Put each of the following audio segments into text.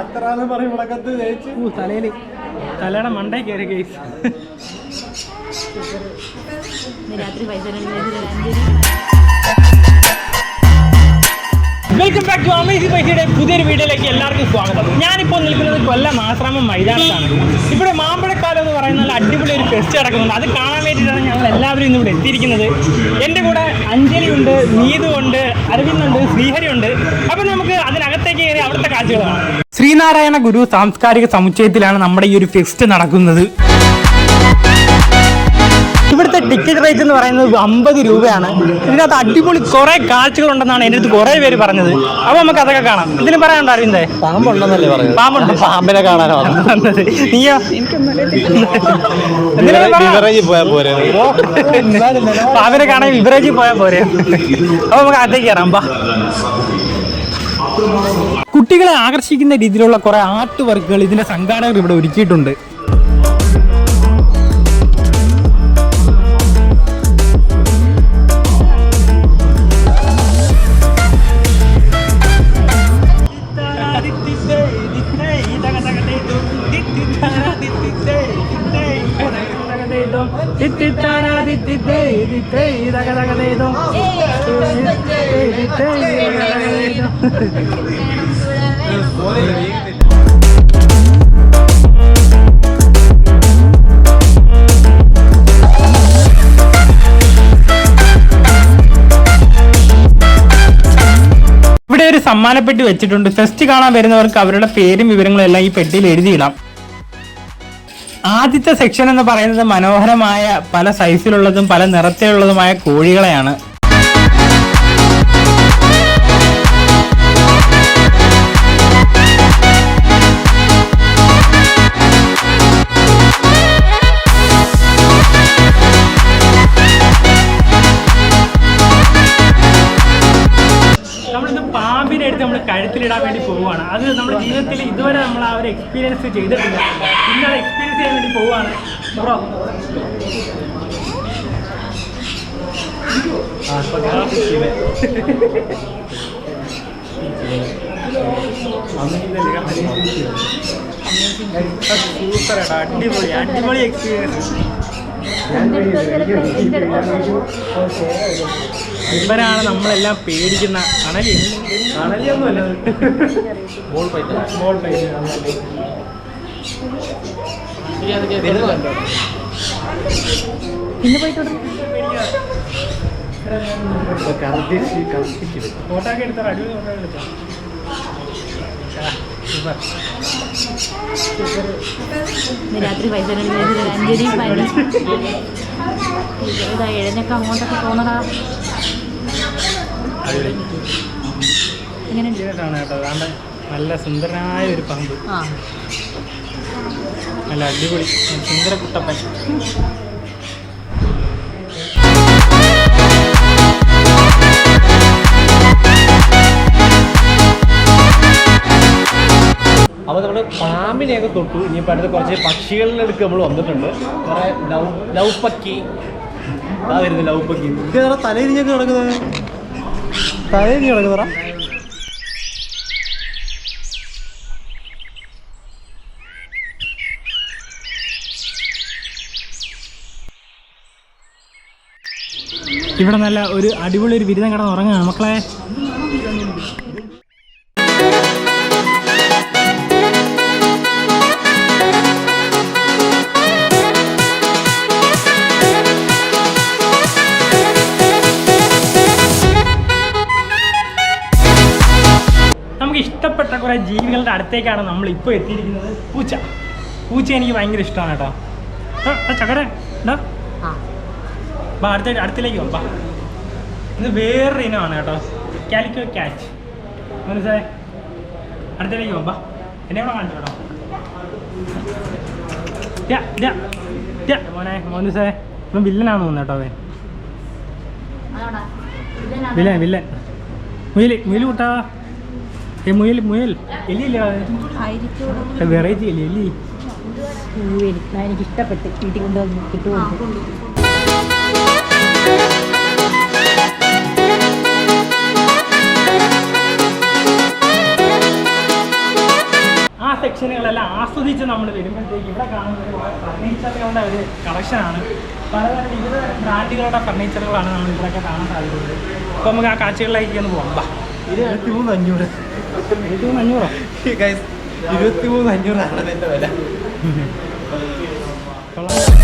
അത്ര പറയും മുടക്കത്ത് ജയിച്ച്. തലയിൽ. തലയുടെ മണ്ടേ കയറി കേസ് രാത്രി വെൽക്കം ബാക്ക് ടു അമേസി പൈസയുടെ പുതിയൊരു വീഡിയോയിലേക്ക് എല്ലാവർക്കും സ്വാഗതം. ഞാനിപ്പോൾ നിൽക്കുന്നത് കൊല്ലം ആശ്രമം മൈതാനത്താണ്. ഇവിടെ മാമ്പഴക്കാലം എന്ന് പറയുന്ന നല്ല അടിപൊളി ഒരു ഫെസ്റ്റ് നടക്കുന്നുണ്ട്. അത് കാണാൻ വേണ്ടിയിട്ടാണ് ഞങ്ങൾ എല്ലാവരും ഇന്ന് ഇവിടെ എത്തിയിരിക്കുന്നത്. എന്റെ കൂടെ അഞ്ജലി ഉണ്ട് നീതു ഉണ്ട് അരവിന്ദുണ്ട് ശ്രീഹരി ഉണ്ട് അപ്പം നമുക്ക് ശ്രീനാരായണ ഗുരു സാംസ്കാരിക സമുച്ചയത്തിലാണ് നമ്മുടെ ഈ ഒരു ഫെസ്റ്റ് നടക്കുന്നത്. ഇവിടുത്തെ ടിക്കറ്റ് റേറ്റ് എന്ന് പറയുന്നത് അമ്പത് രൂപയാണ്. ഇതിനകത്ത് അടിപൊളി കുറെ കാഴ്ചകളുണ്ടെന്നാണ് എന്റെ അടുത്ത് കുറെ പേര് പറഞ്ഞത്. അപ്പൊ നമുക്ക് അതൊക്കെ കാണാം. ഇതിന് പറയാനുണ്ടോ അറിയണ്ടേ പാമ്പുണ്ടെന്നല്ലേ പറഞ്ഞു പാമ്പുണ്ട്? പാമ്പിനെ കാണാനോ വന്നത്. നീയോ? പാമ്പിനെ കാണാൻ വിവറേജിൽ പോയാൽ പോരെ. അപ്പൊ നമുക്ക് അകത്തേക്ക് കയറാം ബാ കുട്ടികളെ ആകർഷിക്കുന്ന രീതിയിലുള്ള കുറെ ആർട്ട് വർക്കുകൾ ഇതിന്റെ സംഘാടകർ ഇവിടെ ഒരുക്കിയിട്ടുണ്ട് ഇവിടെ ഒരു സമ്മാനപ്പെട്ടി വെച്ചിട്ടുണ്ട്. ഫെസ്റ്റ് കാണാൻ വരുന്നവർക്ക് അവരുടെ പേരും വിവരങ്ങളും എല്ലാം ഈ പെട്ടിയിൽ എഴുതിയിടാം. ആദ്യത്തെ സെക്ഷൻ എന്ന് പറയുന്നത് മനോഹരമായ പല സൈസിലുള്ളതും പല നിറത്തിലുള്ളതുമായ കോഴികളെയാണ്. പാമ്പിനെ എടുത്ത് നമ്മൾ കഴുത്തിലിടാൻ വേണ്ടി പോവുകയാണ്. അത് നമ്മുടെ ജീവിതത്തിൽ ഇതുവരെ നമ്മൾ ആ ഒരു എക്സ്പീരിയൻസ് ചെയ്തിട്ടില്ല. ഇന്ന് അത് എക്സ്പീരിയൻസ് ചെയ്യാൻ വേണ്ടി പോവുകയാണ്. ബ്രോ സൂപ്പർ അടിപൊളി അടിപൊളി എക്സ്പീരിയൻസ് ഇവരാണ് നമ്മളെല്ലാം പേടിക്കുന്ന അണലി അണലിയൊന്നുമല്ല ബോൾ പൈറ്റ് ബോൾ പൈറ്റ് പിന്നെ പോയിട്ട് ഫോട്ടോ ഒക്കെ എടുത്താൽ അടിപൊളി ഫോട്ടോ എടുത്താൽ രാത്രി വൈകുന്നേരം അഞ്ചരി പനി ഇതാ എഴുന്നൊക്കെ അങ്ങോട്ടൊക്കെ അതാണ്ട് നല്ല സുന്ദരനായ ഒരു പാമ്പ് നല്ല അടിപൊളി. സുന്ദര കുട്ടപ്പൻ പാമ്പിനെയൊക്കെ തൊട്ടു. ഇനി അടുത്ത് കുറച്ച് പക്ഷികളിലെടുക്ക് നമ്മൾ വന്നിട്ടുണ്ട്. കുറെ ലവ് ലവ് പക്കി അതാ വരുന്നത് ലവ് പക്കി ഇതേതാ തലയിരിഞ്ഞൊക്കെ കിടക്കുന്നത് തലയിരിഞ്ഞ് കിടക്കുന്നതാ ഇവിടെ നല്ല ഒരു അടിപൊളി ഒരു ബിരുദം കിടന്ന് ഉറങ്ങുകയാണ് മക്കളെ. കുറെ ജീവികളുടെ അടുത്തേക്കാണ് നമ്മൾ ഇപ്പോൾ എത്തിയിരിക്കുന്നത്. പൂച്ച. പൂച്ച എനിക്ക് ഭയങ്കര ഇഷ്ടമാണ് കേട്ടോ. ചക്കരെ എന്താ ബാ അടുത്ത അടുത്തിലേക്ക് വാ ഇത് വേറൊരു ഇനമാണ് കേട്ടോ. കാലിക്കോ ക്യാച്ച് മനസ്സിലായി? അടുത്തിലേക്ക് വാ എന്നെ കൂടെ കാണിച്ചു കേട്ടോ. മോനെ മോനുസേ ഇപ്പം വില്ലനാണെന്ന് തോന്നുന്നു കേട്ടോ അവൻ. Villain villain. മുയിൽ മുയിൽ കൂട്ടാ. ഏ മുയൽ മുയൽ. എലി ആയിരിക്കും വെറൈറ്റി അല്ലേ എലി? എനിക്ക് ഇഷ്ടപ്പെട്ട്. വീട്ടിൽ കൊണ്ടുവന്ന് കിട്ടുമോ സെക്ഷനുകളെല്ലാം ആസ്വദിച്ച് നമ്മൾ വരുമ്പോഴത്തേക്ക് ഇവിടെ കാണുന്നത് ഫർണിച്ചറുകളുടെ ഒരു കളക്ഷനാണ്. പലതരം വിവിധ ബ്രാൻഡുകളുടെ ഫർണിച്ചറുകളാണ് നമ്മൾ ഇവിടെയൊക്കെ കാണാൻ സാധിക്കുന്നത്. അപ്പോൾ നമുക്ക് ആ കാഴ്ചകളിലേക്ക് ഒന്ന് പോകാം ഇരുപത്തി മൂന്ന് അഞ്ഞൂറ്. ഇരുപത്തി മൂന്ന് അഞ്ഞൂറോ. ഇരുപത്തി മൂന്ന് അഞ്ഞൂറാണ്. അതിന്റെ വില?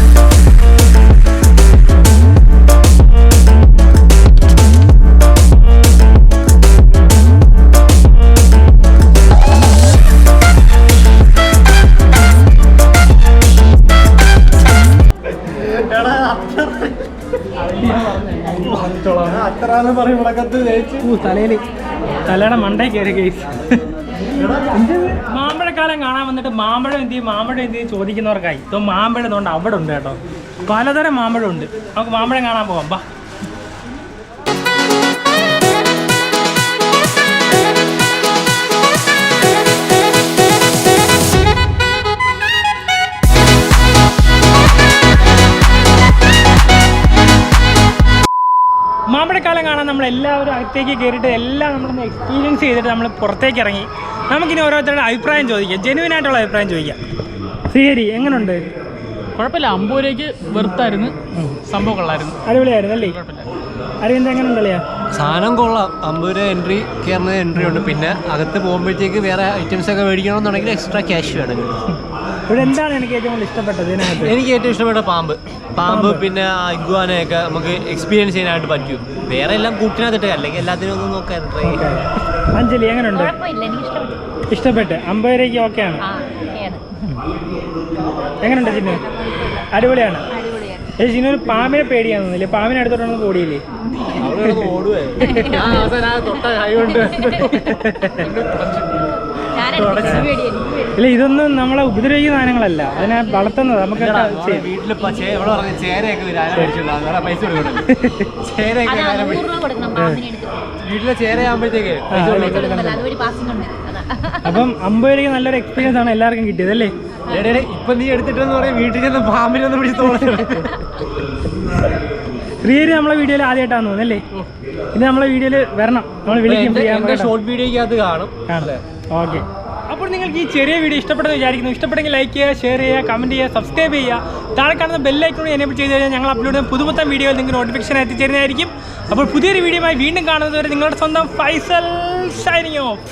തലയുടെ മണ്ടേ കയറി കേസ് മാമ്പഴക്കാലം കാണാൻ വന്നിട്ട് മാമ്പഴം എന്ത് മാമ്പഴം എന്ത് ചോദിക്കുന്നവർക്കായി. ഇപ്പം മാമ്പഴം അതുകൊണ്ട് അവിടെ ഉണ്ട് കേട്ടോ. പലതരം മാമ്പഴം ഉണ്ട്. നമുക്ക് മാമ്പഴം കാണാൻ പോകാം ബാ എല്ലാവരും അകത്തേക്ക് കയറിയിട്ട് എല്ലാം നമ്മളൊന്ന് എക്സ്പീരിയൻസ് ചെയ്തിട്ട് നമ്മൾ പുറത്തേക്ക് ഇറങ്ങി. നമുക്കിനി ഓരോരുത്തരുടെ അഭിപ്രായം ചോദിക്കാം. ജെനുവിൻ ആയിട്ടുള്ള അഭിപ്രായം ചോദിക്കാം. ശരി എങ്ങനെയുണ്ട് കുഴപ്പമില്ല. അമ്പൂരേക്ക് വെറുത്തായിരുന്നു. സംഭവം കൊള്ളായിരുന്നു. അടിപൊളിയായിരുന്നു അല്ലേ? അരവിന്ദ് എങ്ങനെയുണ്ടല്ലേ സാധനം കൊള്ളാം. അമ്പൂര് രൂപ എൻട്രി കയറുന്ന എൻട്രി ഉണ്ട്. പിന്നെ അകത്ത് പോകുമ്പോഴത്തേക്ക് വേറെ ഐറ്റംസ് ഒക്കെ മേടിക്കണമെന്നുണ്ടെങ്കിൽ എക്സ്ട്രാ ക്യാഷ് വേണം. ഇവിടെ എന്താണ് എനിക്ക് ഏറ്റവും ഇഷ്ടപ്പെട്ടത് എനിക്ക് ഏറ്റവും ഇഷ്ടപ്പെട്ട പാമ്പ്. പാമ്പ് പിന്നെ ഇഗ്വാനയൊക്കെ നമുക്ക് എക്സ്പീരിയൻസ് ചെയ്യാനായിട്ട് പറ്റും. വേറെ എല്ലാം കൂട്ടിനകത്തിട്ട് അല്ലെങ്കിൽ എല്ലാത്തിനും ഒന്നും നോക്കാൻ ട്രൈ അഞ്ജലി എങ്ങനെയുണ്ട് ഇഷ്ടപ്പെട്ടു. ഇഷ്ടപ്പെട്ട്. അമ്പത് രൂപയ്ക്ക് ഓക്കെയാണ് എങ്ങനെയുണ്ട് ജിന്നു? അടിപൊളിയാണ്. ഒരു പാമ്പിനെ പേടിയാണെന്നില്ലേ പാമ്പിനെ അടുത്തോട്ടൊന്നും ഓടിയില്ലേ? ഓടുവേ. ആ തൊട്ട കൈ കൊണ്ട് ഞാൻ എനിക്ക് പേടി എനിക്ക് പേടി ഇല്ല ഇതൊന്നും നമ്മളെ ഉപദ്രവിക്കുന്ന സാധനങ്ങളല്ല. അതിനെ വളർത്തുന്നത് നമുക്ക് വീട്ടിലെ ചേരയാകുമ്പോഴത്തേക്ക് അപ്പം അമ്പത് രൂപയ്ക്ക് നല്ലൊരു എക്സ്പീരിയൻസ് ആണ് എല്ലാവർക്കും കിട്ടിയത് അല്ലേ? ഇപ്പൊ നീ എടുത്തിട്ടെന്ന് പറയാം വീട്ടിൽ ചെന്ന് പാമ്പിനൊന്നും പിടിച്ച് തോന്നുന്നു ശ്രീഹരി നമ്മളെ വീഡിയോയിൽ ആദ്യമായിട്ടാണ് തോന്നുന്നല്ലേ ഇത് നമ്മളെ വീഡിയോയിൽ വരണം. നമ്മൾ വിളിക്കും ഷോർട്ട് വീഡിയോയ്ക്ക് അത് ഷോർട്ട് വീഡിയോയ്ക്കകത്ത് കാണും. ഓക്കെ. അപ്പോൾ നിങ്ങൾക്ക് ഈ ചെറിയ വീഡിയോ ഇഷ്ടപ്പെട്ടെന്ന് വിചാരിക്കുന്നു. ഇഷ്ടപ്പെട്ടെങ്കിൽ ലൈക്ക് ചെയ്യുക ഷെയർ ചെയ്യുക കമന്റ് ചെയ്യുക സബ്സ്ക്രൈബ് ചെയ്യുക. താഴെ കാണുന്ന ബെല്ലൈക്കോട് എനേബിൾ ചെയ്ത് കഴിഞ്ഞാൽ ഞങ്ങൾ അപ്ലോഡ് ചെയ്യുന്ന പുതുപുത്തൻ വീഡിയോയിൽ നിങ്ങൾക്ക് നോട്ടിഫിക്കേഷൻ എത്തിച്ചേരുന്നതായിരിക്കും. അപ്പോൾ പുതിയൊരു വീഡിയോയുമായി വീണ്ടും കാണുന്നതുവരെ നിങ്ങളുടെ സ്വന്തം ഫൈസൽ ഷൈനിങ് ഓഫ്